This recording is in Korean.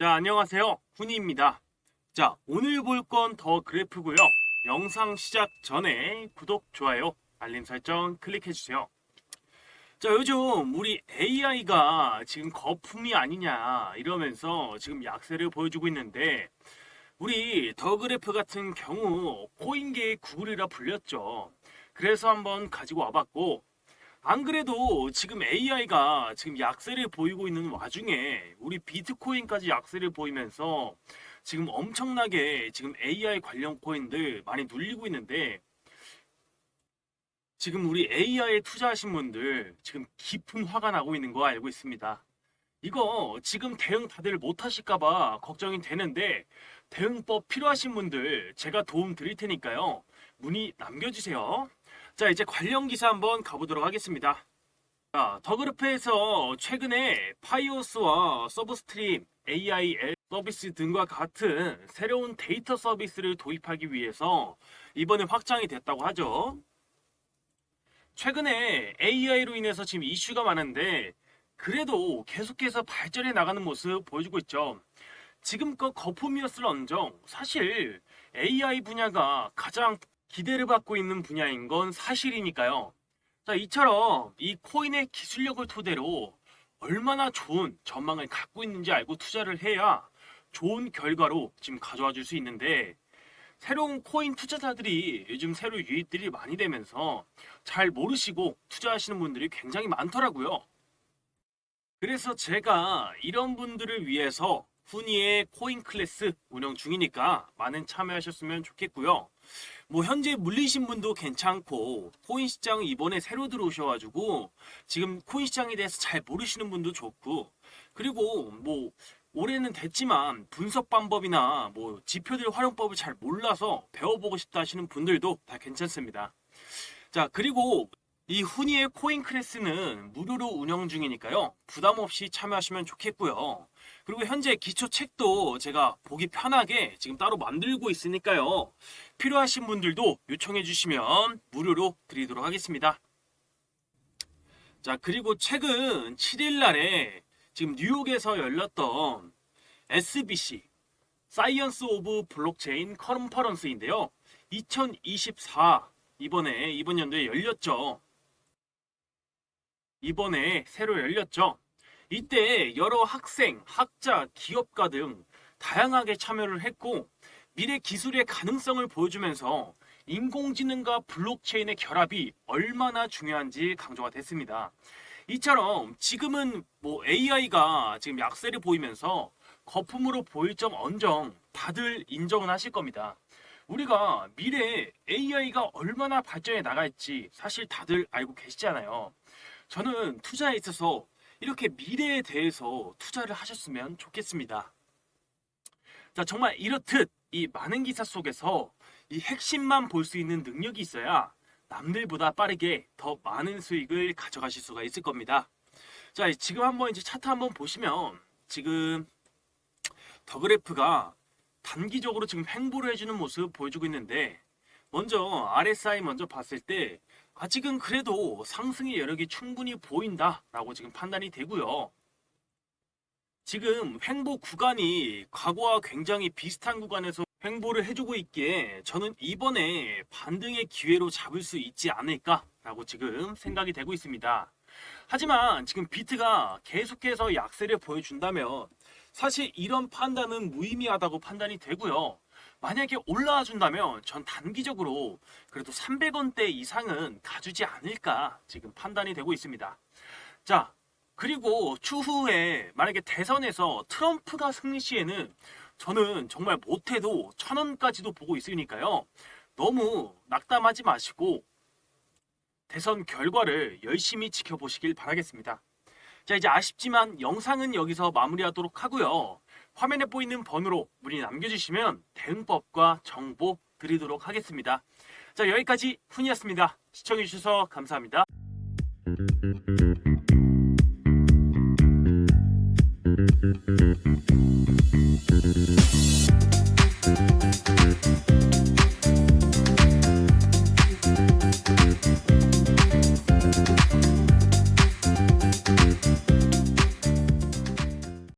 자, 안녕하세요. 훈이입니다. 자, 오늘 볼 건 더 그래프고요. 영상 시작 전에 구독, 좋아요, 알림 설정 클릭해 주세요. 자, 요즘 우리 AI가 지금 거품이 아니냐 이러면서 지금 약세를 보여주고 있는데 우리 더 그래프 같은 경우 코인계의 구글이라 불렸죠. 그래서 한번 가지고 와봤고 안 그래도 지금 AI가 지금 약세를 보이고 있는 와중에 우리 비트코인까지 약세를 보이면서 지금 엄청나게 지금 AI 관련 코인들 많이 눌리고 있는데 지금 우리 AI에 투자하신 분들 지금 깊은 화가 나고 있는 거 알고 있습니다. 이거 지금 대응 다들 못 하실까봐 걱정이 되는데 대응법 필요하신 분들 제가 도움 드릴 테니까요. 문의 남겨주세요. 자, 이제 관련 기사 한번 가보도록 하겠습니다. 자, 더그래프에서 최근에 파이오스와 서브스트림, AIL 서비스 등과 같은 새로운 데이터 서비스를 도입하기 위해서 이번에 확장이 됐다고 하죠. 최근에 AI로 인해서 지금 이슈가 많은데 그래도 계속해서 발전해 나가는 모습 보여주고 있죠. 지금껏 거품이었을 언정 사실 AI 분야가 가장 기대를 받고 있는 분야인 건 사실이니까요. 자, 이처럼 이 코인의 기술력을 토대로 얼마나 좋은 전망을 갖고 있는지 알고 투자를 해야 좋은 결과로 지금 가져와 줄 수 있는데 새로운 코인 투자자들이 요즘 새로 유입들이 많이 되면서 잘 모르시고 투자하시는 분들이 굉장히 많더라고요. 그래서 제가 이런 분들을 위해서 후니의 코인 클래스 운영 중이니까 많은 참여하셨으면 좋겠고요. 뭐 현재 물리신 분도 괜찮고 코인 시장 이번에 새로 들어오셔가지고 지금 코인 시장에 대해서 잘 모르시는 분도 좋고 그리고 뭐 올해는 됐지만 분석 방법이나 뭐 지표들 활용법을 잘 몰라서 배워보고 싶다 하시는 분들도 다 괜찮습니다. 자 그리고 이 후니의 코인 클래스는 무료로 운영 중이니까요 부담 없이 참여하시면 좋겠고요. 그리고 현재 기초 책도 제가 보기 편하게 지금 따로 만들고 있으니까요. 필요하신 분들도 요청해 주시면 무료로 드리도록 하겠습니다. 자, 그리고 최근 7일 날에 지금 뉴욕에서 열렸던 SBC 사이언스 오브 블록체인 컨퍼런스인데요. 2024 이번에 이번 연도에 열렸죠. 이번에 새로 열렸죠. 이때 여러 학생, 학자, 기업가 등 다양하게 참여를 했고 미래 기술의 가능성을 보여주면서 인공지능과 블록체인의 결합이 얼마나 중요한지 강조가 됐습니다. 이처럼 지금은 뭐 AI가 지금 약세를 보이면서 거품으로 보일 점 언정 다들 인정은 하실 겁니다. 우리가 미래에 AI가 얼마나 발전해 나갈지 사실 다들 알고 계시잖아요. 저는 투자에 있어서 이렇게 미래에 대해서 투자를 하셨으면 좋겠습니다. 자, 정말 이렇듯 이 많은 기사 속에서 이 핵심만 볼 수 있는 능력이 있어야 남들보다 빠르게 더 많은 수익을 가져가실 수가 있을 겁니다. 자, 지금 한번 이제 차트 한번 보시면 지금 더 그래프가 단기적으로 지금 횡보를 해주는 모습 보여주고 있는데 먼저 RSI 먼저 봤을 때 아직은 그래도 상승의 여력이 충분히 보인다라고 지금 판단이 되고요. 지금 횡보 구간이 과거와 굉장히 비슷한 구간에서 횡보를 해주고 있기에 저는 이번에 반등의 기회로 잡을 수 있지 않을까라고 지금 생각이 되고 있습니다. 하지만 지금 비트가 계속해서 약세를 보여준다면 사실 이런 판단은 무의미하다고 판단이 되고요. 만약에 올라와 준다면 전 단기적으로 그래도 300원대 이상은 가주지 않을까 지금 판단이 되고 있습니다. 자, 그리고 추후에 만약에 대선에서 트럼프가 승리 시에는 저는 정말 못해도 천 원까지도 보고 있으니까요. 너무 낙담하지 마시고 대선 결과를 열심히 지켜보시길 바라겠습니다. 자, 이제 아쉽지만 영상은 여기서 마무리하도록 하고요. 화면에 보이는 번호로 문의 남겨주시면 대응법과 정보 드리도록 하겠습니다. 자, 여기까지 훈이었습니다. 시청해주셔서 감사합니다.